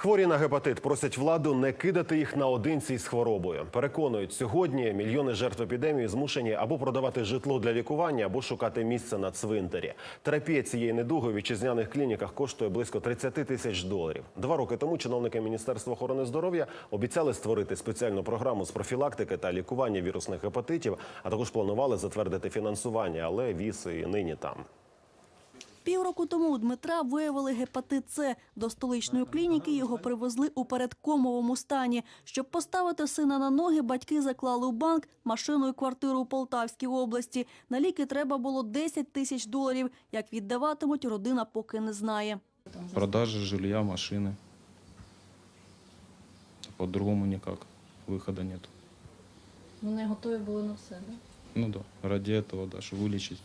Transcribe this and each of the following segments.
Хворі на гепатит просять владу не кидати їх наодинці з хворобою. Переконують, сьогодні мільйони жертв епідемії змушені або продавати житло для лікування, або шукати місце на цвинтарі. Терапія цієї недуги у вітчизняних клініках коштує близько 30 тисяч доларів. Два роки тому чиновники Міністерства охорони здоров'я обіцяли створити спеціальну програму з профілактики та лікування вірусних гепатитів, а також планували затвердити фінансування, але віз і нині там. Півроку тому у Дмитра виявили гепатит С. До столичної клініки його привезли у передкомовому стані. Щоб поставити сина на ноги, батьки заклали у банк машину і квартиру у Полтавській області. На ліки треба було 10 тисяч доларів. Як віддаватимуть, родина поки не знає. Продажа жилья, машины. По-другому никак. Выхода нет. Вони готові були на все, да? Ну да, ради этого даже вылечить,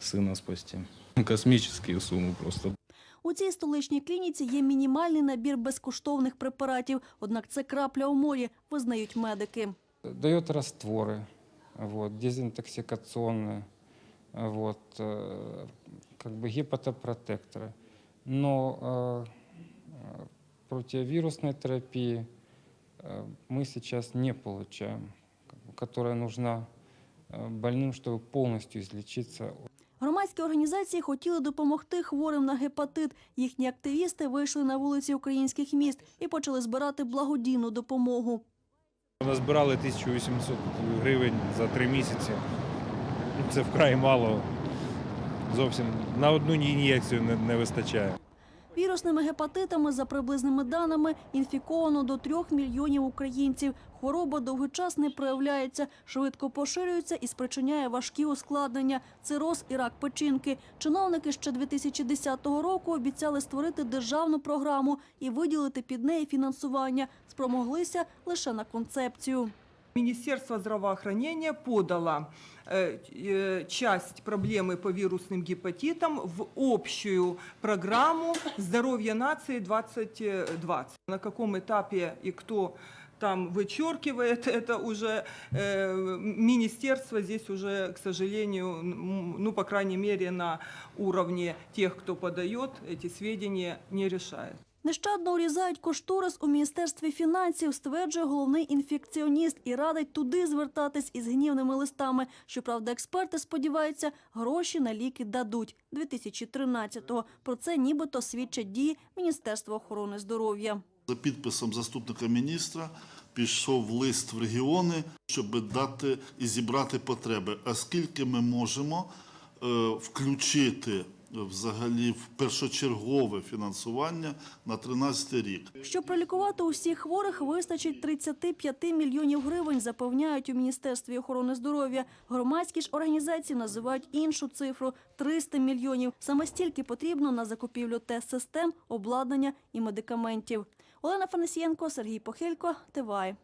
сына спасти. Космические суммы просто. У цій столичній клініці є мінімальний набір безкоштовних препаратів. Однак це крапля у морі, визнають медики. дает растворы, вот, дезинтоксикационные, вот, э, как бы гепатопротекторы. Но э, э, противовирусной терапии э, мы сейчас не получаем, как бы, которая нужна э, больным, чтобы полностью излечиться Громадські організації хотіли допомогти хворим на гепатит. Їхні активісти вийшли на вулиці українських міст і почали збирати благодійну допомогу. Назбирали 1800 гривень за три місяці. Це вкрай мало. Зовсім на одну ін'єкцію не вистачає. Вірусними гепатитами, за приблизними даними, інфіковано до трьох мільйонів українців. Хвороба довгий час не проявляється, швидко поширюється і спричиняє важкі ускладнення – цироз і рак печінки. Чиновники ще 2010 року обіцяли створити державну програму і виділити під неї фінансування. Спромоглися лише на концепцію. Министерство здравоохранения подало э, э, часть проблемы по вирусным гепатитам в общую программу «Здоровье нации 2020». На каком этапе и кто там вычеркивает, это уже э, министерство здесь уже, к сожалению, м, ну, по крайней мере, на уровне тех, кто подает эти сведения, не решает. Нещадно урізають кошторис у Міністерстві фінансів, стверджує головний інфекціоніст і радить туди звертатись із гнівними листами. Щоправда, експерти сподіваються, гроші на ліки дадуть 2013-го. Про це нібито свідчать дії Міністерства охорони здоров'я. За підписом заступника міністра пішов лист в регіони, щоб дати і зібрати потреби. А скільки ми можемо е, включити взагалі в першочергове фінансування на 13 рік? Щоб пролікувати усіх хворих, вистачить 35 мільйонів гривень, запевняють у Міністерстві охорони здоров'я. Громадські ж організації називають іншу цифру – 300 мільйонів. Саме стільки потрібно на закупівлю тест-систем, обладнання і медикаментів. Олена Фанасієнко, Сергій Похилько, ТВАЙ.